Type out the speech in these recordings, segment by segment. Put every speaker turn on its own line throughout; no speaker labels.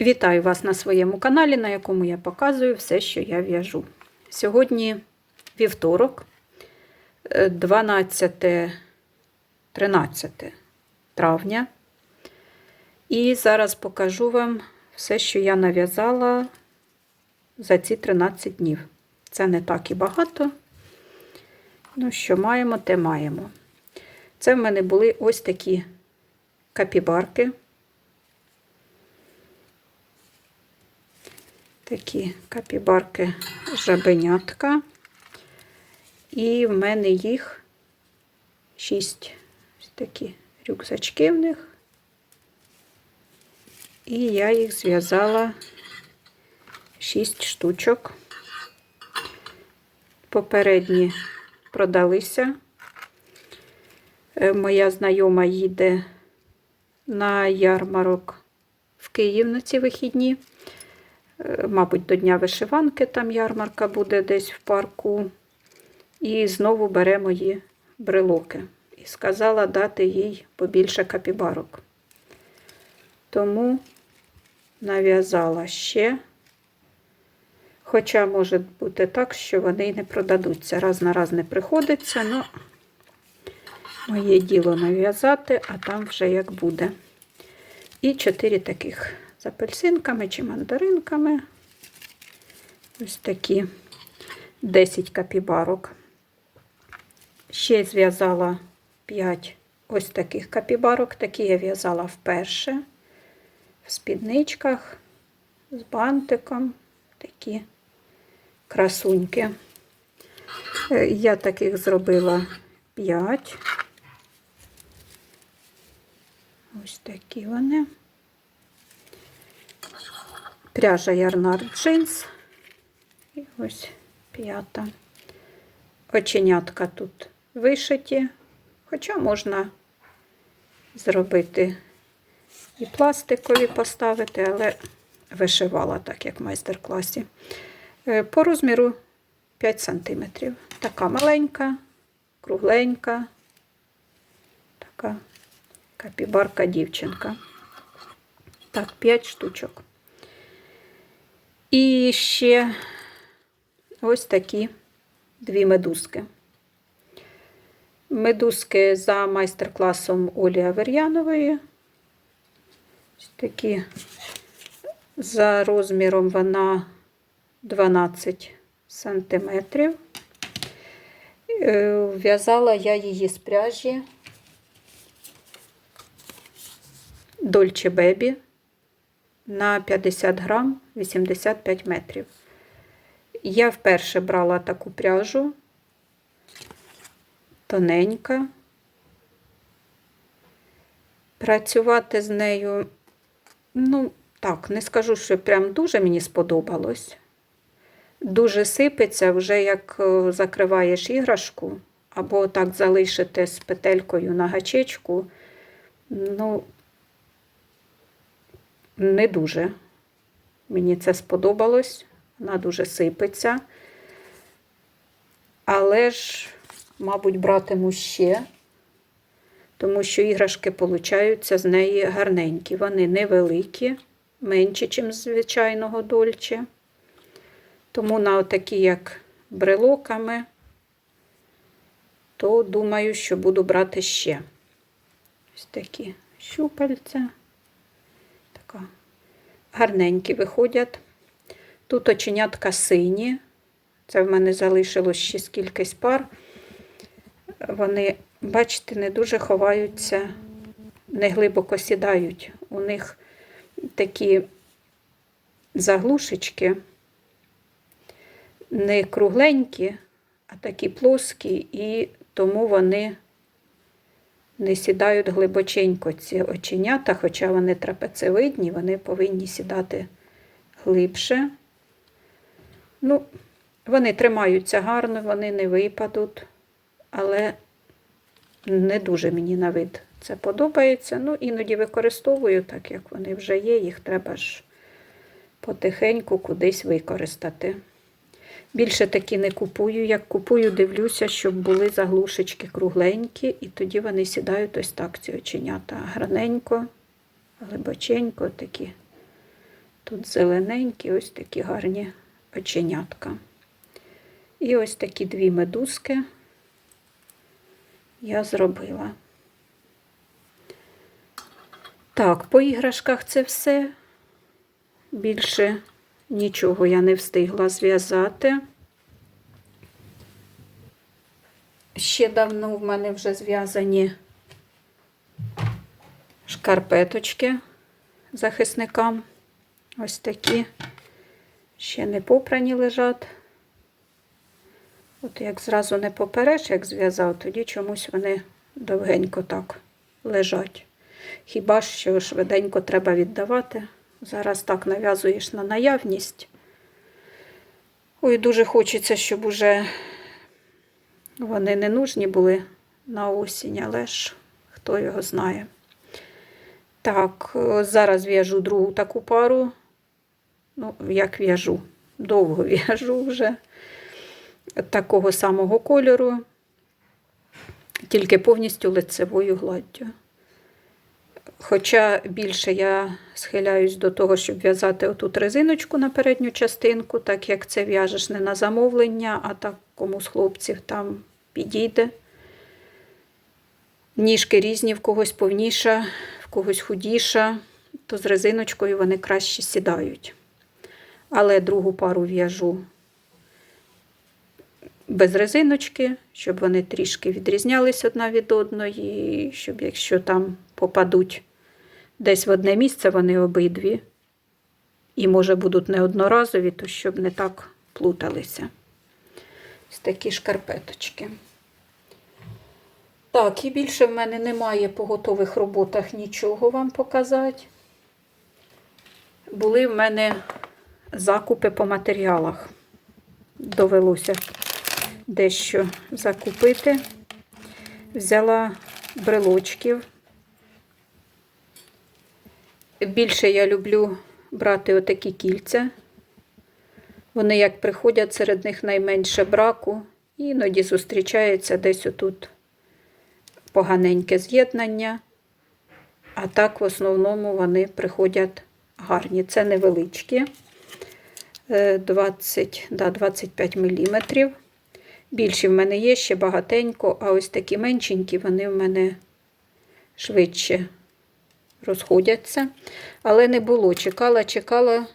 Вітаю вас на своєму каналі, на якому я показую все, що я в'яжу. Сьогодні вівторок, е, 12 13 травня. І зараз покажу вам все, що я нав'язала за ці 13 днів. Це не так і багато. Ну, що маємо, те маємо. Це в мене були ось такі капібарки. Такі капібарки жабенятка. І в мене їх шість ось такі рюкзачки в них. І я їх зв'язала шість штучок. Попередні продалися. Е, Моя знайома їде на ярмарок в Київ на ці вихідні. Е, Мабуть, до Дня вишиванки там ярмарка буде десь в парку. І знову бере мої брелоки. І сказала дати їй побільше капібарок. Тому нав'язала ще. Хоча може бути так, що вони й не продадуться. Раз на раз не приходиться, але моє діло нав'язати, а там вже як буде. І чотири таких апельсинками чи мандаринками. Ось такі 10 капібарок. Ще зв'язала 5 ось таких капібарок. Такі я в'язала вперше. В спідничках з бантиком. Такі красуньки. Е, Я таких зробила 5. Ось такі вони. Пряжа Ярнар джинс. І ось п'ята. Оченятка тут вишиті, хоча можна зробити і пластикові поставити, але вишивала так, як в майстер-класі. Е, По розміру 5 см. Така маленька, кругленька, така капібарка дівчинка. Так, 5 штучок. І ще ось такі дві медузки. Медузки за майстер-класом Олі Авер'янової. Ось такі за розміром вона 12 сантиметрів. Е, В'язала я її з пряжі Dolce Baby на 50 грам 85 метрів. Я вперше брала таку пряжу, тоненька. Працювати з нею, ну, так, не скажу, що прям дуже мені сподобалось. Дуже сипеться, вже як е, закриваєш іграшку, або так залишити з петелькою на гачечку. Ну, не дуже. Мені це сподобалось. Вона дуже сипеться. Але ж, мабуть, братиму ще, тому що іграшки получаються з неї гарненькі. Вони невеликі, менші, ніж звичайного дольче. Тому на отакі, як брелоками, то думаю, що буду брати ще. Ось такі щупальця. Така гарненькі виходять. Тут оченятка сині. Це в мене залишилось ще скількись пар. Вони, бачите, не дуже ховаються, не глибоко сідають. У них такі заглушечки не кругленькі, а такі плоскі, і тому вони не сідають глибоченько ці оченята, хоча вони трапецевидні, вони повинні сідати глибше. Ну, вони тримаються гарно, вони не випадуть, але не дуже мені на вид це подобається. Ну, іноді використовую, так як вони вже є, їх треба ж потихеньку кудись використати. Більше такі не купую. Як купую, дивлюся, щоб були заглушечки кругленькі, і тоді вони сідають ось так, ці оченята. Граненько, глибоченько, такі Тут зелененькі, ось такі гарні оченятка. І ось такі дві медузки я зробила. Так, по іграшках це все. Більше нічого я не встигла зв'язати. Ще давно в мене вже зв'язані шкарпеточки захисникам. Ось такі. Ще не попрані лежать. От як зразу не попереш, як зв'язав, тоді чомусь вони довгенько так лежать. Хіба що швиденько треба віддавати. Зараз так нав'язуєш на наявність. Ой, дуже хочеться, щоб уже вони не нужні були на осінь, але ж хто його знає. Так, е, зараз в'яжу другу таку пару. Ну, як в'яжу, довго в'яжу вже такого самого кольору, тільки повністю лицевою гладдю. Хоча більше я схиляюсь до того, щоб в'язати отут резиночку на передню частинку, так як це в'яжеш не на замовлення, а так кому з хлопців там підійде. Ніжки різні, в когось повніша, в когось худіша, то з резиночкою вони краще сідають. Але другу пару в'яжу без резиночки, щоб вони трішки відрізнялись одна від одної, щоб якщо там попадуть десь в одне місце, вони обидві, і, може, будуть не одноразові, то щоб не так плуталися. Ось такі шкарпеточки. Так, і більше в мене немає по готових роботах нічого вам показати. Були в мене закупи по матеріалах. Довелося дещо закупити. Взяла брелочків. Більше я люблю брати отакі кільця. Вони як приходять, серед них найменше браку. Іноді зустрічається десь отут поганеньке з'єднання. А так, в основному, вони приходять гарні. Це невеличкі. 20, да, 25 мм. Більші в мене є ще багатенько, а ось такі меншенькі, вони в мене швидше розходяться. Але не було. Чекала, чекала,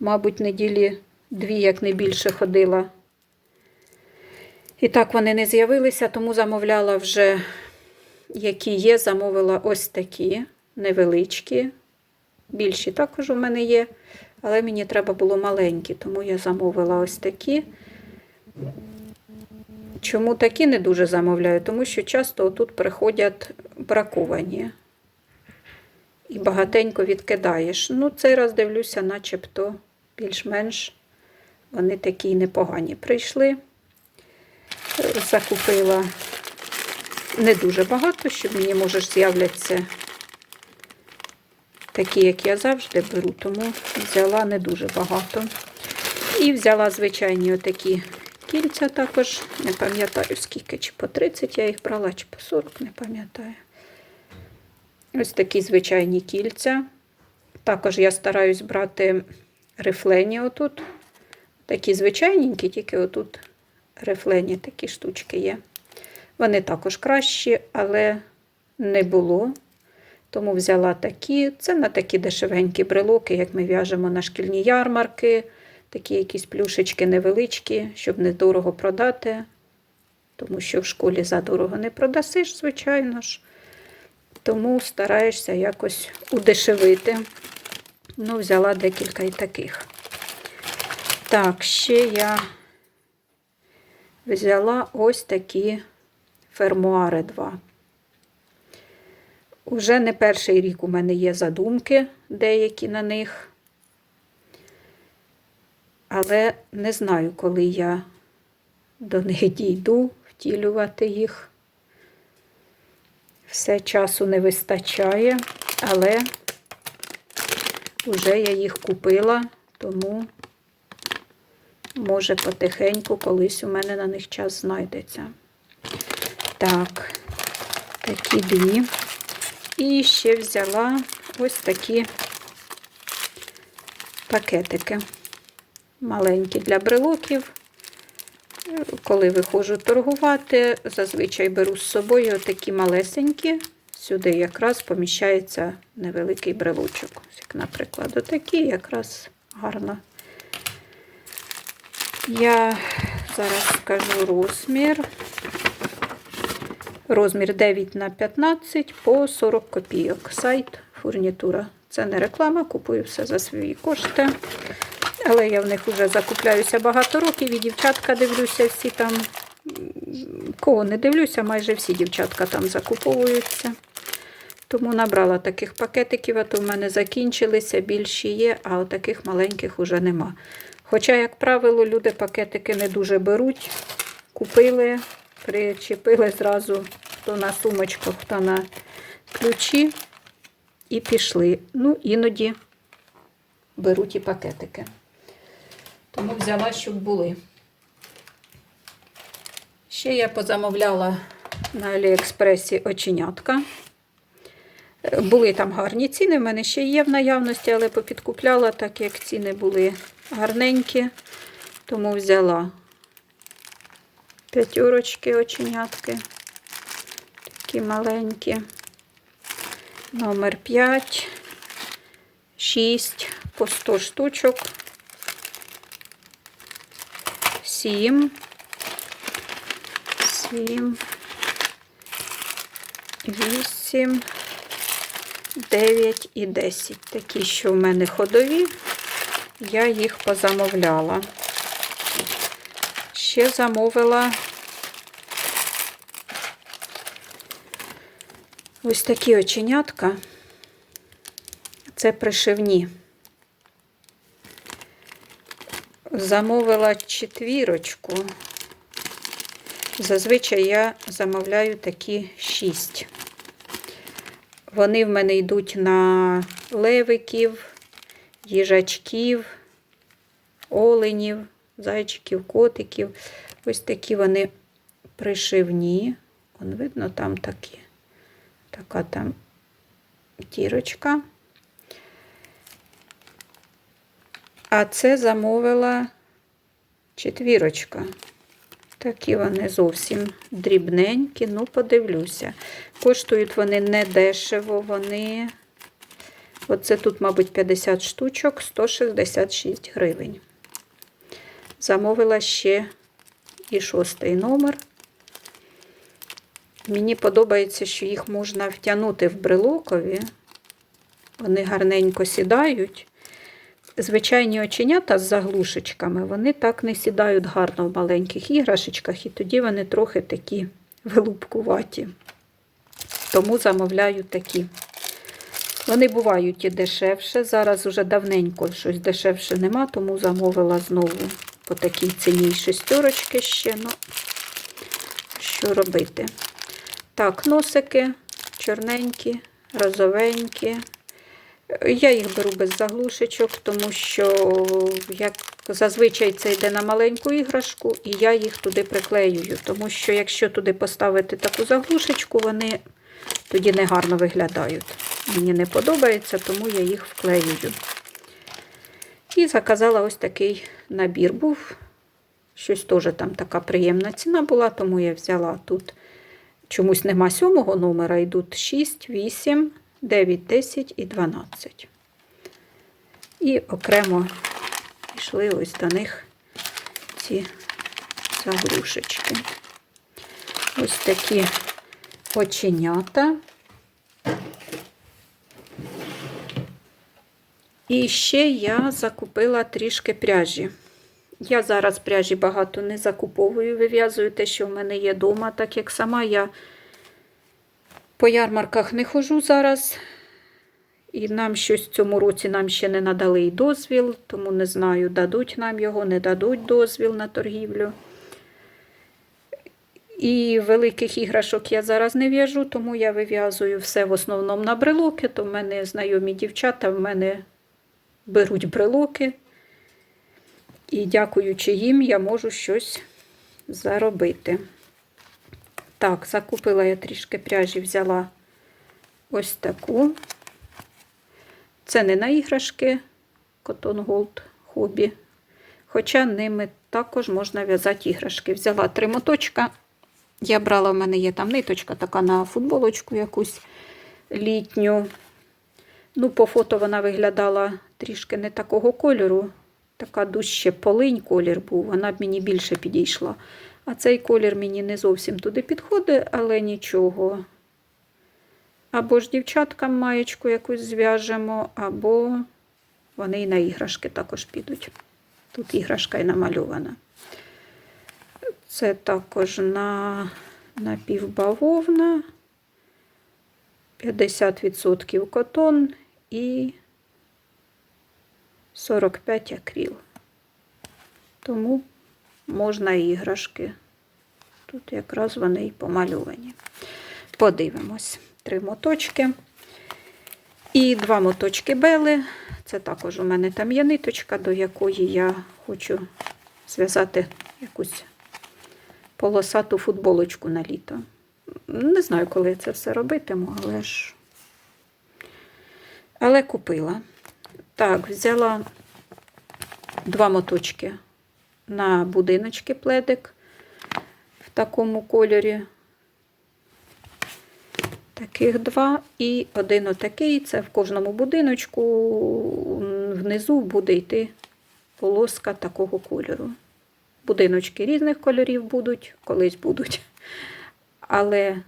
мабуть, неділі дві, як не більше ходила. І так вони не з'явилися, тому замовляла вже, які є, замовила ось такі невеличкі. Більші також у мене є. Але мені треба було маленькі, тому я замовила ось такі. Чому такі не дуже замовляю? Тому що часто тут приходять браковані. І багатенько відкидаєш. Ну, цей раз дивлюся, начебто більш-менш вони такі непогані прийшли. Закупила не дуже багато, щоб мені, може, з'являться такі, як я завжди беру, тому взяла не дуже багато. І взяла звичайні отакі кільця також. Не пам'ятаю, скільки, чи по 30 я їх брала, чи по 40, не пам'ятаю. Ось такі звичайні кільця. Також я стараюсь брати рифлені отут. Такі звичайненькі, тільки отут рифлені такі штучки є. Вони також кращі, але не було. Тому взяла такі. Це на такі дешевенькі брелоки, як ми в'яжемо на шкільні ярмарки, такі якісь плюшечки невеличкі, щоб недорого продати. Тому що в школі задорого не продасиш, звичайно ж. Тому стараєшся якось удешевити. Ну, взяла декілька і таких. Так, ще я взяла ось такі фермуари 2. Уже не перший рік у мене є задумки деякі на них, але не знаю, коли я до них дійду, втілювати їх. Все часу не вистачає, але вже я їх купила, тому, може, потихеньку колись у мене на них час знайдеться. Так, такі дві. І ще взяла ось такі пакетики маленькі для брелоків. Коли виходжу торгувати, зазвичай беру з собою такі малесенькі. Сюди якраз поміщається невеликий брелочок. Як, наприклад, отакі якраз гарно. Я зараз скажу розмір. Розмір 9 на 15 по 40 копійок. Сайт фурнітура. Це не реклама, купую все за свої кошти. Але я в них вже закупляюся багато років і дівчатка дивлюся, всі там, кого не дивлюся, майже всі дівчатка там закуповуються. Тому набрала таких пакетиків, а то в мене закінчилися, більші є, а таких маленьких уже нема. Хоча, як правило, люди пакетики не дуже беруть, купили, причепили зразу хто на сумочку, хто на ключі і пішли. Ну, іноді беруть і пакетики. Тому взяла, щоб були. Ще я позамовляла на Аліекспресі оченятка. Е, Були там гарні ціни, в мене ще є в наявності, але попідкупляла, так як ціни були гарненькі, тому взяла п'ятерочки оченятки. Такі маленькі. Номер 5, 6 по 100 штучок. 7, 7, 8, 9 і 10. Такі, що в мене ходові, я їх позамовляла. Ще замовила ось такі оченятка. Це пришивні. Замовила четвірочку. Зазвичай я замовляю такі шість. Вони в мене йдуть на левиків, їжачків, оленів, зайчиків, котиків. Ось такі вони пришивні. Вон видно, там такі. Така там дірочка. А це замовила четвірочка. Такі вони зовсім дрібненькі, ну, подивлюся. Коштують вони не дешево, вони. Оце тут, мабуть, 50 штучок, 166 гривень. Замовила ще і шостий номер. Мені подобається, що їх можна втягнути в брелокові. Вони гарненько сідають. Звичайні оченята з заглушечками, вони так не сідають гарно в маленьких іграшечках, і тоді вони трохи такі вилупкуваті. Тому замовляю такі. Вони бувають і дешевше. Зараз уже давненько щось дешевше нема, тому замовила знову по такій ціні шестерочки ще. Ну, що робити? Так, носики чорненькі, розовенькі. Я їх беру без заглушечок, тому що, як зазвичай, це йде на маленьку іграшку, і я їх туди приклеюю. Тому що, якщо туди поставити таку заглушечку, вони тоді негарно виглядають. Мені не подобається, тому я їх вклеюю. І заказала ось такий набір був. Щось теж там така приємна ціна була, тому я взяла тут. Чомусь нема сьомого номера, йдуть 6, 8, 9, 10 і 12. І окремо пішли ось до них ці заглушечки. Ось такі оченята. І ще я закупила трішки пряжі. Я зараз пряжі багато не закуповую, вив'язую те, що в мене є вдома, так як сама я по ярмарках не хожу зараз. І нам щось в цьому році нам ще не надали і дозвіл, тому не знаю, дадуть нам його, не дадуть дозвіл на торгівлю. І великих іграшок я зараз не в'яжу, тому я вив'язую все в основному на брелоки. То в мене знайомі дівчата в мене беруть брелоки. І дякуючи їм, я можу щось заробити. Так, закупила я трішки пряжі, взяла ось таку. Це не на іграшки, Cotton Gold хобі. Хоча ними також можна в'язати іграшки. Взяла три моточка. Я брала, в мене є там ниточка така на футболочку якусь літню. Ну, по фото вона виглядала трішки не такого кольору. Така дужче полинь колір був, вона б мені більше підійшла. А цей колір мені не зовсім туди підходить, але нічого. Або ж дівчаткам маєчку якусь зв'яжемо, або вони і на іграшки також підуть. Тут іграшка і намальована. Це також на напівбавовна, 50% котон і 45 акріл. Тому можна іграшки. Тут якраз вони і помальовані. Подивимось. Три моточки. І два моточки бели. Це також у мене там є ниточка, до якої я хочу зв'язати якусь полосату футболочку на літо. Не знаю, коли я це все робитиму, але ж. Але купила. Так, взяла два моточки на будиночки пледик в такому кольорі. Таких два і один отакий. Це в кожному будиночку внизу буде йти полоска такого кольору. Будиночки різних кольорів будуть, колись будуть. Але,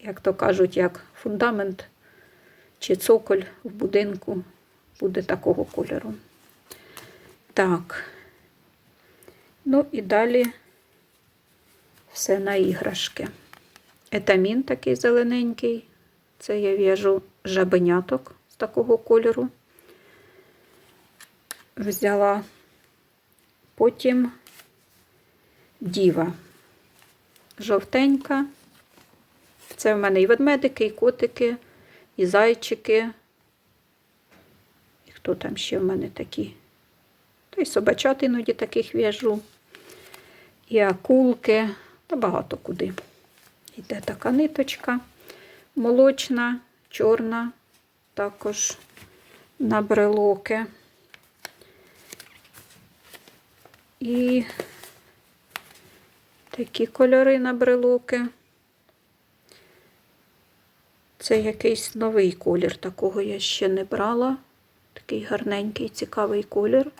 як то кажуть, як фундамент чи цоколь в будинку буде такого кольору. Так. Ну і далі все на іграшки. Етамін такий зелененький. Це я в'яжу жабеняток з такого кольору. Взяла потім діва жовтенька. Це в мене і ведмедики, і котики, і зайчики. І хто там ще в мене такі? Й собачат іноді таких в'яжу. І акулки, та багато куди. Йде така ниточка, молочна, чорна, також на брелоки. І такі кольори на брелоки. Це якийсь новий колір, такого я ще не брала. Такий гарненький, цікавий колір.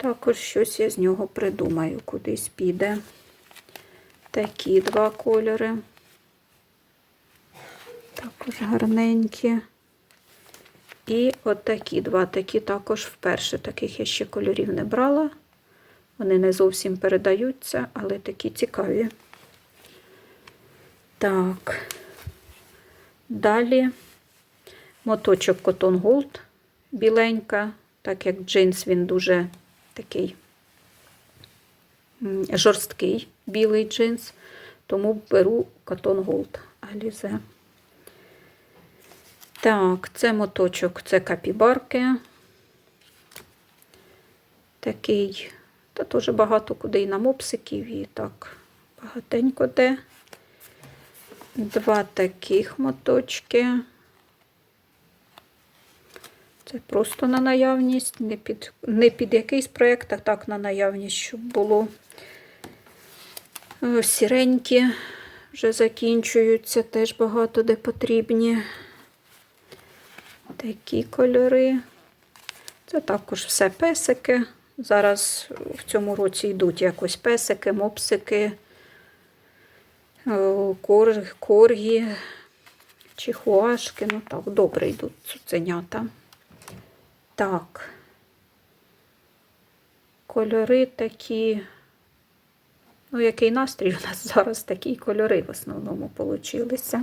Також щось я з нього придумаю, кудись піде. Такі два кольори. Також гарненькі. І от такі два. Такі також вперше. Таких я ще кольорів не брала. Вони не зовсім передаються, але такі цікаві. Так. Далі моточок Cotton Gold біленька, так як джинс він дуже такий жорсткий білий джинс, тому беру Cotton Gold Alize. Так, це моточок, це капібарки. Такий, та теж багато куди і на мопсиків, і так багатенько де. Два таких моточки. Це просто на наявність, не під, не під якийсь проєкт, а так на наявність, щоб було Е, сіренькі, вже закінчуються, теж багато де потрібні. Такі кольори. Це також все песики. Зараз в цьому році йдуть якось песики, мопсики, е, коргі, чихуашки. Ну так, добре йдуть цуценята. Так. Кольори такі. Ну, який настрій у нас зараз такі кольори в основному получилися.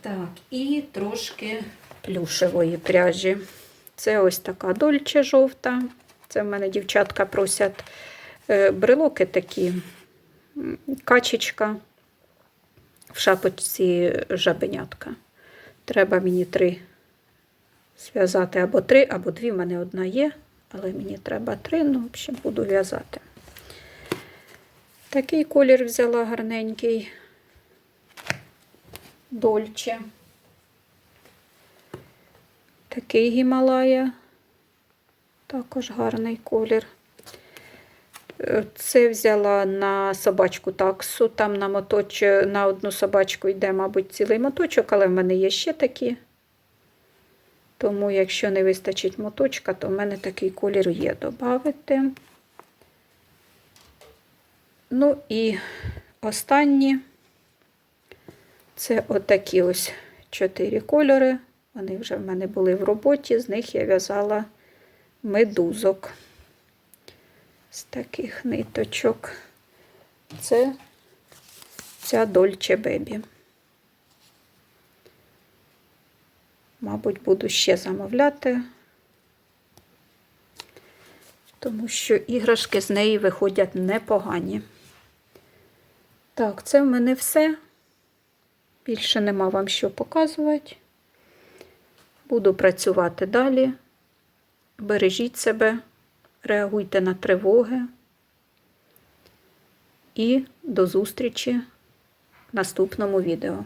Так, і трошки плюшевої пряжі. Це ось така дольче жовта. Це в мене дівчатка просять е, брелоки такі, качечка в шапочці жабенятка. Треба мені три зв'язати або три, або дві, в мене одна є, але мені треба три, ну, в общем, буду в'язати. Такий колір взяла гарненький, дольче. Такий гімалая, також гарний колір. Це взяла на собачку таксу. Там на моточ... на одну собачку йде, мабуть, цілий моточок, але в мене є ще такі. Тому, якщо не вистачить моточка, то в мене такий колір є додати. Ну і останні це отакі ось чотири кольори. Вони вже в мене були в роботі, з них я в'язала медузок з таких ниточок. Це ця Дольче Бебі. Мабуть, буду ще замовляти, тому що іграшки з неї виходять непогані. Так, це в мене все. Більше нема вам що показувати. Буду працювати далі. Бережіть себе, реагуйте на тривоги. І до зустрічі в наступному відео.